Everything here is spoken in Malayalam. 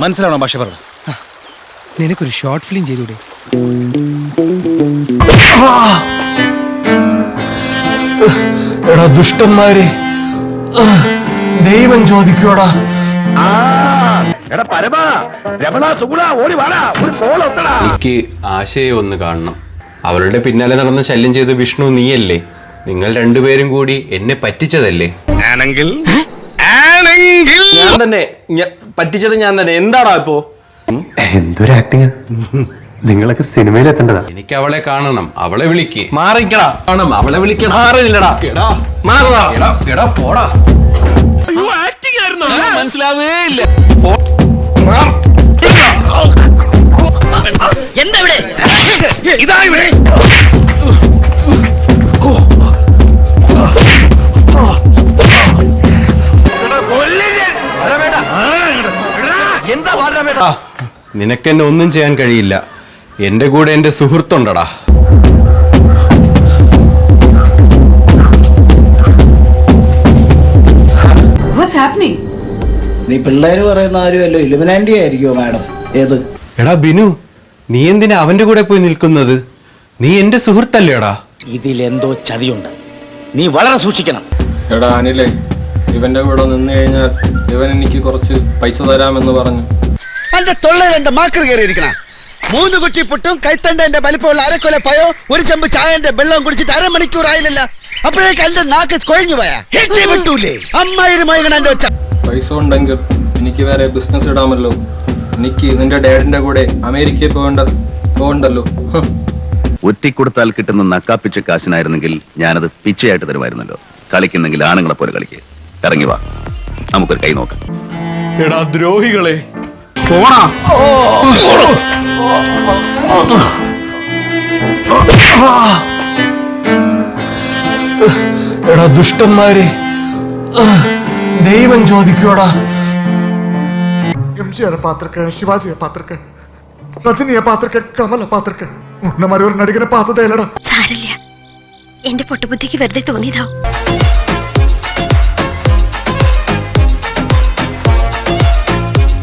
മനസ്സിലാവണം ഭാഷ പറഞ്ഞു. നിനക്കൊരു ഷോർട്ട് ഫിലിം ചെയ്തൂടെ എടാ ദുഷ്ടന്മാരെ. ദൈവം ചോദിക്കോടാ എനിക്ക് ആശയെ ഒന്ന് കാണണം. അവളുടെ പിന്നാലെ നടന്ന് ശല്യം ചെയ്ത വിഷ്ണു നീയല്ലേ? നിങ്ങൾ രണ്ടുപേരും കൂടി എന്നെ പറ്റിച്ചതല്ലേ? ആണെങ്കിൽ ഞാൻ തന്നെ ഞ- പറ്റിച്ചത് ഞാൻ തന്നെ. എന്താടാ ഇപ്പോ? എന്തൊരു ആക്ടിങ് നിങ്ങളൊക്കെ സിനിമയിൽ എത്തേണ്ടതാ? എനിക്ക് അവളെ കാണണം അവളെ വിളിക്ക്. മാറിക്കടാ. കാണണം അവളെ വിളിക്കണം. മാറില്ലടാ എടാ മാറടാ. എടാ എടാ പോടാ. മനസ്സിലാവേ ഇല്ല. എന്താ ഇവിടെ? ഇതാ പറഞ്ഞ നിനക്കെന്നെ ഒന്നും ചെയ്യാൻ കഴിയില്ല. എന്റെ കൂടെ എന്റെ സുഹൃത്തുണ്ടടാ. നീ പിള്ളേര് പറയുന്ന ആരുമല്ലോ ഇലുമിനാൻഡി ആയിരിക്കുമോ മാഡം? ഏത്? എടാ ബിനു നീ എന്തിനാ അവന്റെ കൂടെ പോയി നിൽക്കുന്നത്? നീ എന്റെ സുഹൃത്തല്ലേടാ. ഇതിലെന്തോ ചതിയുണ്ട്. നീ വളരെ സൂക്ഷിക്കണം. എടാ അനിലേ ഇവന്റെ കൂടെ നിന്ന് കഴിഞ്ഞാൽ ഇവൻ എനിക്ക് കുറച്ച് പൈസ തരാമെന്ന് പറഞ്ഞു. എന്റെ തൊള്ളയിൽ എന്റെ മാക്കർ കയറിയിരിക്കണ. മൂന്ന് കുറ്റി പുട്ടും കൈത്തണ്ടന്റെ വലിപ്പമുള്ള അരക്കൊല പയോ ഒരു ചെമ്പ് ചായന്റെ വെള്ളം കുടിച്ചിട്ട് അരമണിക്കൂർ ആയില്ലല്ല അപ്പോഴേക്ക് എന്റെ നാക്ക് കൊഴിഞ്ഞു പോയാ. വിട്ടൂലേ? അമ്മായി മയങ്ങണ എന്റെ ഒച്ച. പൈസ ഉണ്ടെങ്കിൽ എനിക്ക് വേറെ ബിസിനസ് ഇടാമല്ലോ. എനിക്ക് നിന്റെ ഡാഡിന്റെ കൂടെ അമേരിക്കയിൽ പോകണ്ട പോകണ്ടല്ലോ. ഒറ്റിക്കൊടുത്താൽ കിട്ടുന്ന നക്കാപ്പിച്ച കാശിനായിരുന്നെങ്കിൽ ഞാനത് പിച്ചയായിട്ട് തരുമായിരുന്നല്ലോ. കളിക്കുന്നെങ്കിൽ ആണുങ്ങളെ പോലെ കളിക്ക്. ഇറങ്ങി വാ. നമുക്കൊരു കൈ നോക്കാം. എടാ ദ്രോഹികളെ പോടാ എടാ ദുഷ്ടന്മാരെ. ദൈവം ചോദിക്കോടാ എം ജി ആരെ പാത്രക്ക്? ശിവാജിയെ പാത്രക്ക്? രജനിയെ പാത്രക്ക്? കമല പാത്രക്ക്? ഉണ്ണമാരി ഒരു നടികനെ പാത്രതയല്ലടാ എന്റെ പൊട്ടുബുദ്ധിക്ക് വെറുതെ തോന്നിയതാ.